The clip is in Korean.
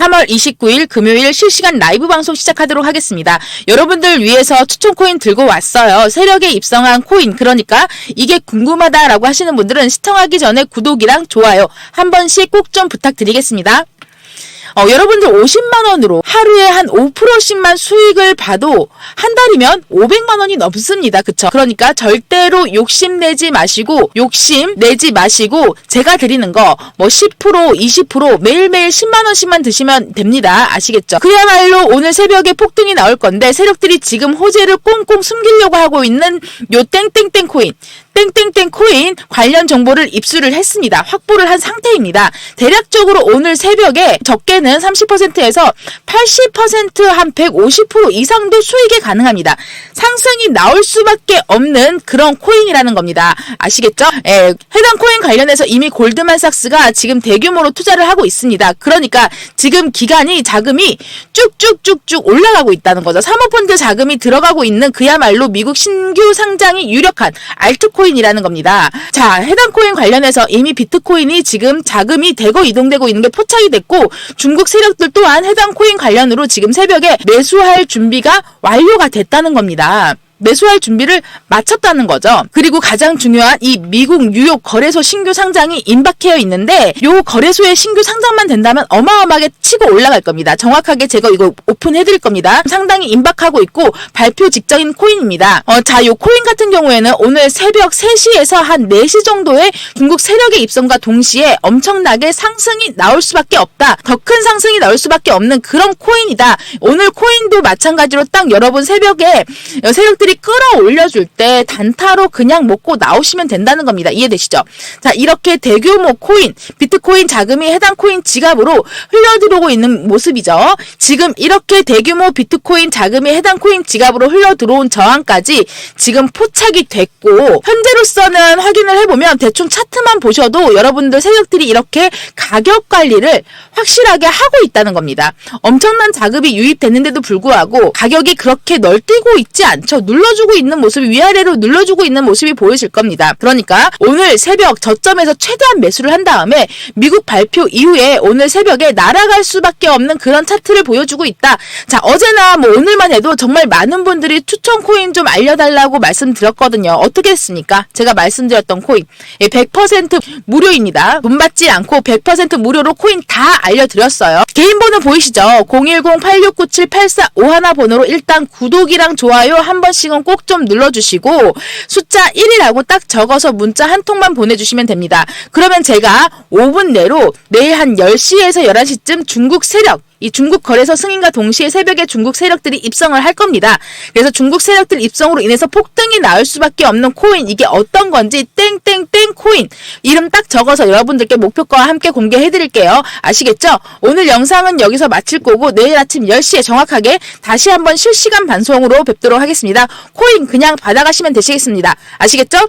3월 29일 금요일 실시간 라이브 방송 시작하도록 하겠습니다. 여러분들 위해서 추천 코인 들고 왔어요. 세력에 입성한 코인. 그러니까 이게 궁금하다라고 하시는 분들은 시청하기 전에 구독이랑 좋아요 한 번씩 꼭 좀 부탁드리겠습니다. 어, 여러분들 50만 원으로 하루에 한 5%씩만 수익을 봐도 한 달이면 500만 원이 넘습니다. 그쵸? 그러니까 절대로 욕심내지 마시고 욕심 내지 마시고 제가 드리는 거 뭐 10% 20% 매일매일 10만 원씩만 드시면 됩니다. 아시겠죠? 그야말로 오늘 새벽에 폭등이 나올 건데 세력들이 지금 호재를 꽁꽁 숨기려고 하고 있는 요 땡땡땡 코인 땡땡땡 코인 관련 정보를 입수를 했습니다. 확보를 한 상태입니다. 대략적으로 오늘 새벽에 적게는 30%에서 80%한 150% 이상도 수익이 가능합니다. 상승이 나올 수밖에 없는 그런 코인이라는 겁니다. 아시겠죠? 예, 해당 코인 관련해서 이미 골드만삭스가 지금 대규모로 투자를 하고 있습니다. 그러니까 지금 기간이 자금이 쭉쭉쭉쭉 올라가고 있다는 거죠. 사모펀드 자금이 들어가고 있는 그야말로 미국 신규 상장이 유력한 알트코인 이라는 겁니다. 자, 해당 코인 관련해서 이미 비트코인이 지금 자금이 대거 이동되고 있는 게 포착이 됐고 중국 세력들 또한 해당 코인 관련으로 지금 새벽에 매수할 준비가 완료가 됐다는 겁니다. 매수할 준비를 마쳤다는 거죠. 그리고 가장 중요한 이 미국 뉴욕 거래소 신규 상장이 임박해 있는데 요 거래소의 신규 상장만 된다면 어마어마하게 치고 올라갈 겁니다. 정확하게 제가 이거 오픈해 드릴 겁니다. 상당히 임박하고 있고 발표 직전인 코인입니다. 어, 자, 요 코인 같은 경우에는 오늘 새벽 3시에서 한 4시 정도에 중국 세력의 입성과 동시에 엄청나게 상승이 나올 수밖에 없다. 더 큰 상승이 나올 수밖에 없는 그런 코인이다. 오늘 코인도 마찬가지로 딱 여러분 새벽에 세력들이 끌어올려줄 때 단타로 그냥 먹고 나오시면 된다는 겁니다. 이해되시죠? 자, 이렇게 대규모 코인, 비트코인 자금이 해당 코인 지갑으로 흘러들어오고 있는 모습이죠. 지금 이렇게 대규모 비트코인 자금이 해당 코인 지갑으로 흘러들어온 저항까지 지금 포착이 됐고 현재로서는 확인을 해보면 대충 차트만 보셔도 여러분들 세력들이 이렇게 가격 관리를 확실하게 하고 있다는 겁니다. 엄청난 자금이 유입됐는데도 불구하고 가격이 그렇게 널뛰고 있지 않죠. 눌 러주고 있는 모습이 위아래로 눌러주고 있는 모습이 보이실 겁니다. 그러니까 오늘 새벽 저점에서 최대한 매수를 한 다음에 미국 발표 이후에 오늘 새벽에 날아갈 수밖에 없는 그런 차트를 보여주고 있다. 자, 어제나 뭐 오늘만 해도 정말 많은 분들이 추천 코인 좀 알려달라고 말씀드렸거든요. 어떻게 했습니까? 제가 말씀드렸던 코인. 예, 100% 무료입니다. 돈 받지 않고 100% 무료로 코인 다 알려드렸어요. 개인 번호 보이시죠? 010-8697-8451 번호로 일단 구독이랑 좋아요 한 번씩 은꼭좀 눌러주시고 숫자 1이라고 딱 적어서 문자 한 통만 보내주시면 됩니다. 그러면 제가 5분 내로 내일 한 10시에서 11시쯤 중국 세력 이 중국 거래소 승인과 동시에 새벽에 중국 세력들이 입성을 할 겁니다. 그래서 중국 세력들 입성으로 인해서 폭등이 나올 수밖에 없는 코인 이게 어떤 건지 땡땡땡 코인 이름 딱 적어서 여러분들께 목표가와 함께 공개해 드릴게요. 아시겠죠? 오늘 영상은 여기서 마칠 거고 내일 아침 10시에 정확하게 다시 한번 실시간 방송으로 뵙도록 하겠습니다. 코인 그냥 받아가시면 되시겠습니다. 아시겠죠?